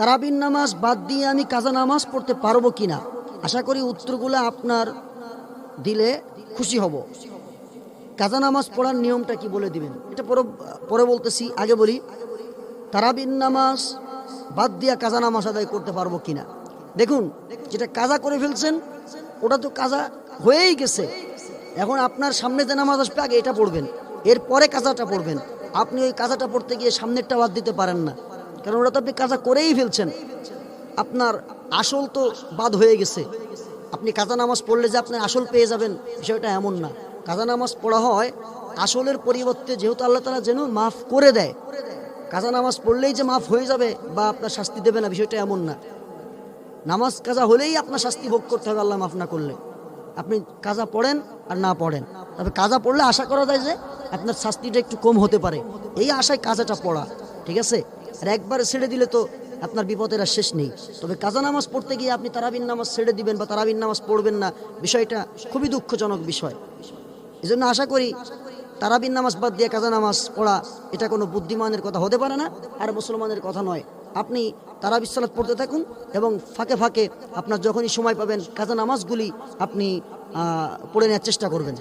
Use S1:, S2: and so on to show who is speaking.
S1: তারাবিন নামাজ বাদ দিয়ে আমি কাজা নামাজ পড়তে পারব কিনা? আশা করি উত্তরগুলো আপনার দিলে খুশি হব। কাজা নামাজ পড়ার নিয়মটা কি বলে দিবেন? এটা পরে পরে বলতেছি, আগে বলি, তারাবিন নামাজ বাদ দিয়া কাজা নামাজ আদায় করতে পারব কিনা? দেখুন, যেটা কাজা করে ফেলছেন, ওটা তো কাজা হয়েই গেছে। এখন আপনার সামনে যে নামাজ আসবে, আগে এটা পড়বেন। এরপরে কাজাটা পড়বেন। আপনি ওই কাজাটা পড়তে গিয়ে সামনেরটা বাদ দিতে পারেন না। কারণ ওটা তো আপনি কাজা করেই ফেলছেন। আপনার আসল তো বাদ হয়ে গেছে। আপনি কাজা নামাজ পড়লে যে আপনি আসল পেয়ে যাবেন, বিষয়টা এমন না। কাজা নামাজ পড়া হয়, আসলের পরিবর্তে যেহেতু আল্লাহ তালা যেন মাফ করে দেয়, কাজা নামাজ পড়লেই যে মাফ হয়ে যাবে বা আপনার শাস্তি দেবে না, বিষয়টা এমন না। নামাজ কাজা হলেই আপনার শাস্তি ভোগ করতে হবে, আল্লাহ মাফ না করলে। আপনি কাজা পড়েন আর না পড়েন। তবে কাজা পড়লে আশা করা যায় যে আপনার শাস্তিটা একটু কম হতে পারে। এই আশায় কাজাটা পড়া, ঠিক আছে? আর একবার ছেড়ে দিলে তো আপনার বিপদের আর শেষ নেই। তবে কাজা নামাজ পড়তে গিয়ে আপনি তারাবিন নামাজ ছেড়ে দিবেন বা তারাবিন নামাজ পড়বেন না, বিষয়টা খুবই দুঃখজনক বিষয়। এই জন্য আশা করি তারাবিন নামাজ বাদ দিয়ে কাজা নামাজ পড়া, এটা কোনো বুদ্ধিমানের কথা হতে পারে না, আর মুসলমানের কথা নয়। আপনি তারাবি সালাত পড়তে থাকুন এবং ফাঁকে ফাঁকে আপনার যখনই সময় পাবেন কাজা নামাজগুলি আপনি পড়ে নেওয়ার চেষ্টা করবেন।